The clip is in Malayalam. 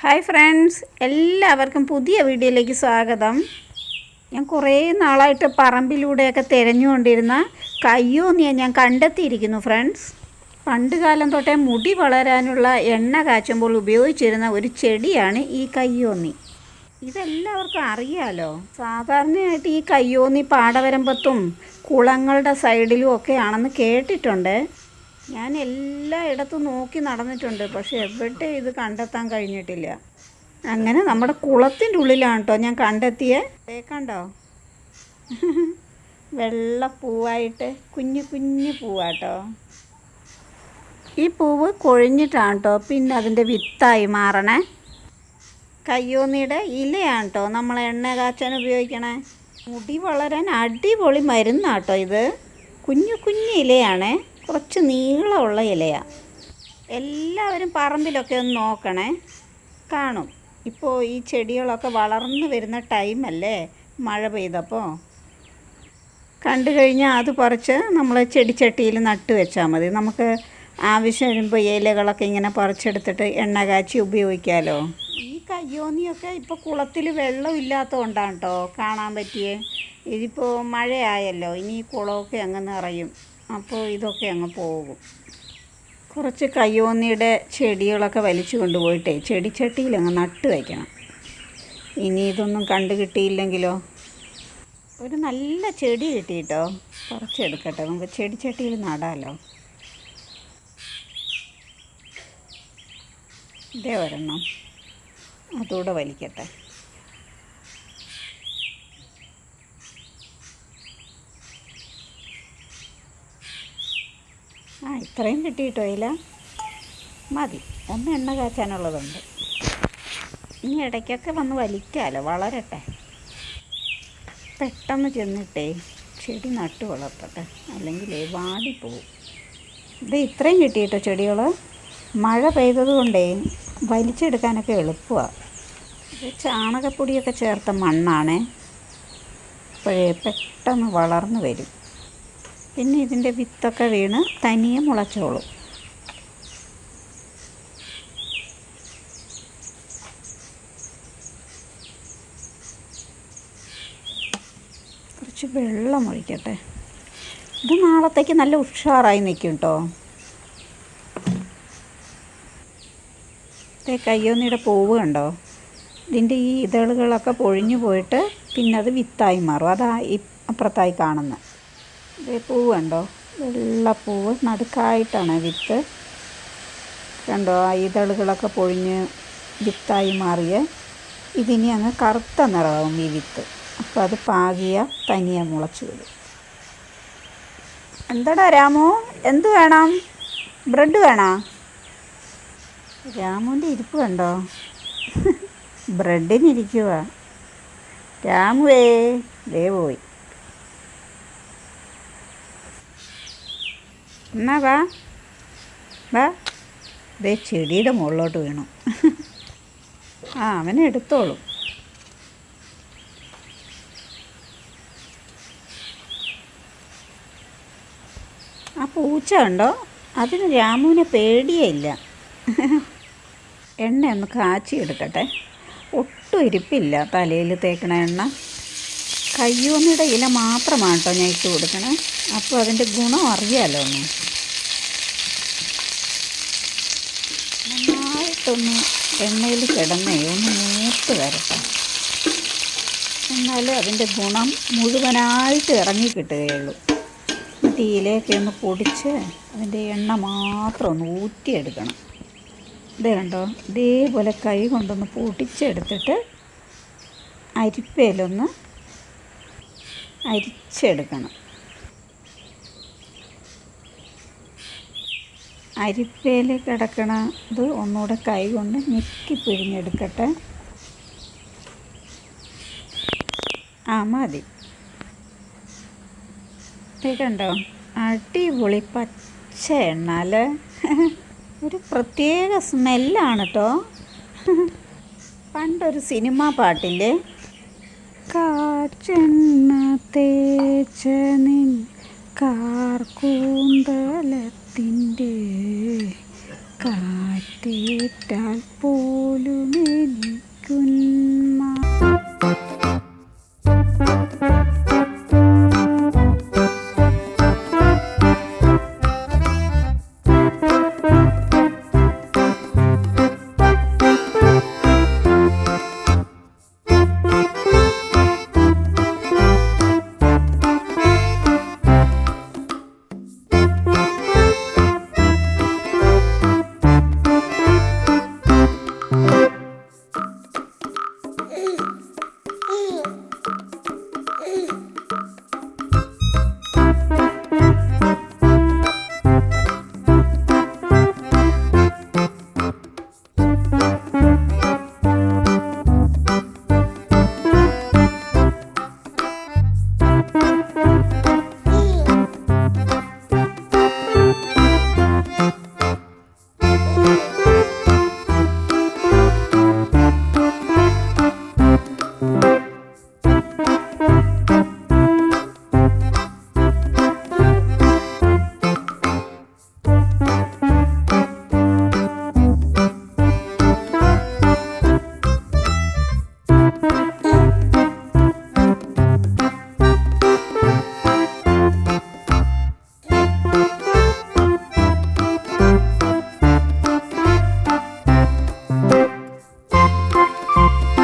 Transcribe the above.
ഹായ് ഫ്രണ്ട്സ് എല്ലാവർക്കും പുതിയ വീഡിയോയിലേക്ക് സ്വാഗതം. ഞാൻ കുറേ നാളായിട്ട് പറമ്പിലൂടെയൊക്കെ തിരഞ്ഞുകൊണ്ടിരുന്ന കയ്യോന്നിയെ ഞാൻ കണ്ടെത്തിയിരിക്കുന്നു ഫ്രണ്ട്സ്. പണ്ട് കാലം തൊട്ടേ മുടി വളരാനുള്ള എണ്ണ കാച്ചുമ്പോൾ ഉപയോഗിച്ചിരുന്ന ഒരു ചെടിയാണ് ഈ കയ്യോന്നി. ഇതെല്ലാവർക്കും അറിയാലോ സാധാരണയായിട്ട് ഈ കയ്യോന്നി പാടവരമ്പത്തും കുളങ്ങളുടെ സൈഡിലും ഒക്കെ ആണെന്ന് കേട്ടിട്ടുണ്ട്. ഞാൻ എല്ലായിടത്തും നോക്കി നടന്നിട്ടുണ്ട് പക്ഷെ എവിടെ ഇത് കണ്ടെത്താൻ കഴിഞ്ഞിട്ടില്ല. അങ്ങനെ നമ്മുടെ കുളത്തിന്റെ ഉള്ളിലാണ് കേട്ടോ ഞാൻ കണ്ടെത്തിയേ. കണ്ടോ വെള്ള പൂവായിട്ട് കുഞ്ഞു കുഞ്ഞു പൂവാട്ടോ ഈ പൂവ് കൊഴിഞ്ഞിട്ടാണ് കേട്ടോ പിന്നെ അതിന്റെ വിത്തായി മാറണേ. കയ്യോന്നിയുടെ ഇലയാണ് കേട്ടോ നമ്മൾ എണ്ണ കാച്ചാൻ ഉപയോഗിക്കണേ. മുടി വളരാൻ അടിപൊളി മരുന്നാട്ടോ ഇത്. കുഞ്ഞു കുഞ്ഞു ഇലയാണേ. കുറച്ച് നീളമുള്ള ഇലയാണ് എല്ലാവരും പറമ്പിലൊക്കെ ഒന്ന് നോക്കണേ. കാണും. ഇപ്പോൾ ഈ ചെടികളൊക്കെ വളർന്നു വരുന്ന ടൈമല്ലേ മഴ പെയ്തപ്പോൾ കണ്ടു കഴിഞ്ഞാൽ അത് പറിച്ച് നമ്മൾ ചെടിച്ചട്ടിയിൽ നട്ട് വെച്ചാൽ മതി. നമുക്ക് ആവശ്യം വരുമ്പോൾ ഇലകളൊക്കെ ഇങ്ങനെ പറിച്ചെടുത്തിട്ട് എണ്ണ കാച്ചി ഉപയോഗിക്കാമല്ലോ ഈ കയ്യോന്നിയൊക്കെ ഇപ്പോൾ കുളത്തിൽ വെള്ളം ഇല്ലാത്തതുകൊണ്ടാണ് കേട്ടോ കാണാൻ പറ്റിയേ. ഇതിപ്പോൾ മഴയായല്ലോ ഇനി ഈ കുളമൊക്കെ അങ്ങ് നിറയും. അപ്പോൾ ഇതൊക്കെ അങ്ങ് പോകും. കുറച്ച് കയ്യോന്നിയുടെ ചെടികളൊക്കെ വലിച്ചു കൊണ്ടുപോയിട്ടേ ചെടിച്ചട്ടിയിൽ അങ്ങ് നട്ട് വയ്ക്കണം ഇനി ഇതൊന്നും കണ്ടു കിട്ടിയില്ലെങ്കിലോ? ഒരു നല്ല ചെടി കിട്ടിയിട്ടോ? കുറച്ചെടുക്കട്ടെ നമുക്ക് ചെടിച്ചട്ടിയിൽ നടാലോ. ഇതേ ഒരെണ്ണം. അതുകൂടെ വലിക്കട്ടെ. ഇത്രയും കിട്ടിയിട്ടോ ഇല? മതി. ഒന്ന് എണ്ണ കാച്ചാനുള്ളതുണ്ട്. ഇനി ഇടയ്ക്കൊക്കെ വന്ന് വലിക്കാമല്ലോ വളരട്ടെ. പെട്ടെന്ന് ചെന്നിട്ടേ ചെടി നട്ടു വളർത്തട്ടെ. അല്ലെങ്കിൽ വാടിപ്പോവും. ഇത് ഇത്രയും കിട്ടിയിട്ടോ ചെടികൾ മഴ പെയ്തത് കൊണ്ടേ വലിച്ചെടുക്കാനൊക്കെ എളുപ്പമാണ് ഇത് ചാണകപ്പൊടിയൊക്കെ ചേർത്ത മണ്ണാണേ. അപ്പോഴേ പെട്ടെന്ന് വളർന്നു വരും. പിന്നെ ഇതിന്റെ വിത്തൊക്കെ വീണ് തനിയെ മുളച്ചോളും. കുറച്ച് വെള്ളം ഒഴിക്കട്ടെ. ഇത് നാളത്തേക്ക് നല്ല ഉഷാറായി നിൽക്കും കേട്ടോ ഇതേ കയ്യൊന്നിയുടെ പൂവ് കണ്ടോ? ഇതിന്റെ ഈ ഇതളുകളൊക്കെ പൊഴിഞ്ഞു പോയിട്ട് പിന്നെ അത് വിത്തായി മാറും. അതാ അപ്പുറത്തായി കാണുന്നത് ഇതേ പൂവ് കണ്ടോ പൂവ് നടുക്കായിട്ടാണ് വിത്ത്. കണ്ടോ ആ ഇതളുകളൊക്കെ പൊഴിഞ്ഞ് വിത്തായി മാറിയ. ഇതിനി അങ്ങ് കറുത്ത നിറമാവും ഈ വിത്ത്. അപ്പോൾ അത് പാകിയ തനിയെ മുളച്ചു വരും എന്താടാ രാമു? എന്ത് വേണം? ബ്രെഡ് വേണോ? രാമുവിന്റെ ഇരിപ്പ് കണ്ടോ? ബ്രെഡിനിരിക്കുക രാമുവേ ദേ പോയി. എന്നാ വാ. വാ. ദേ ചെടിയുടെ മുകളിലോട്ട് വീണു. ആ അവനെ എടുത്തോളും. ആ പൂച്ച ഉണ്ടോ അതിന് രാമുവിനെ പേടിയേ ഇല്ല. എണ്ണ ഒന്ന് കാച്ചി എടുക്കട്ടെ ഒട്ടും ഇരിപ്പില്ല തലയിൽ തേക്കണ എണ്ണ. കയ്യോന്നിയുടെ ഇല മാത്രമാണ് കേട്ടോ ഞാൻ ഇട്ട് കൊടുക്കണേ. അപ്പോൾ അതിന്റെ ഗുണം അറിയാമല്ലോ ഒന്ന്. നന്നായിട്ടൊന്ന് എണ്ണയിൽ കിടന്നേ ഒന്ന് മൂത്ത് വരട്ടെ. എന്നാലേ അതിന്റെ ഗുണം മുഴുവനായിട്ട് ഇറങ്ങി കിട്ടുകയുള്ളൂ. എന്നിട്ട് ഈ ഇലയൊക്കെ ഒന്ന് പൊടിച്ച് അതിന്റെ എണ്ണ മാത്രം ഒന്ന് ഊറ്റിയെടുക്കണം. ഇത് കണ്ടോ? ഇതേപോലെ കൈ കൊണ്ടൊന്ന് പൊടിച്ചെടുത്തിട്ട് അരിപ്പയിലൊന്ന് അരിച്ചെടുക്കണം. അരിപ്പയിൽ കിടക്കണ ഇത് ഒന്നുകൂടെ കൈ കൊണ്ട് ഞെക്കി പിഴിഞ്ഞെടുക്കട്ടെ. ആ മതി. കണ്ടോ? അടിപൊളി പച്ച എണ്ണ ഒരു പ്രത്യേക സ്മെല്ലാണ് കേട്ടോ പണ്ടൊരു സിനിമ പാട്ടില്ലേ? കാച്ചെണ്ണ തേച്ച നിൻ കാർക്കൂന്തലത്തിന്റെ കാറ്റേറ്റാൽ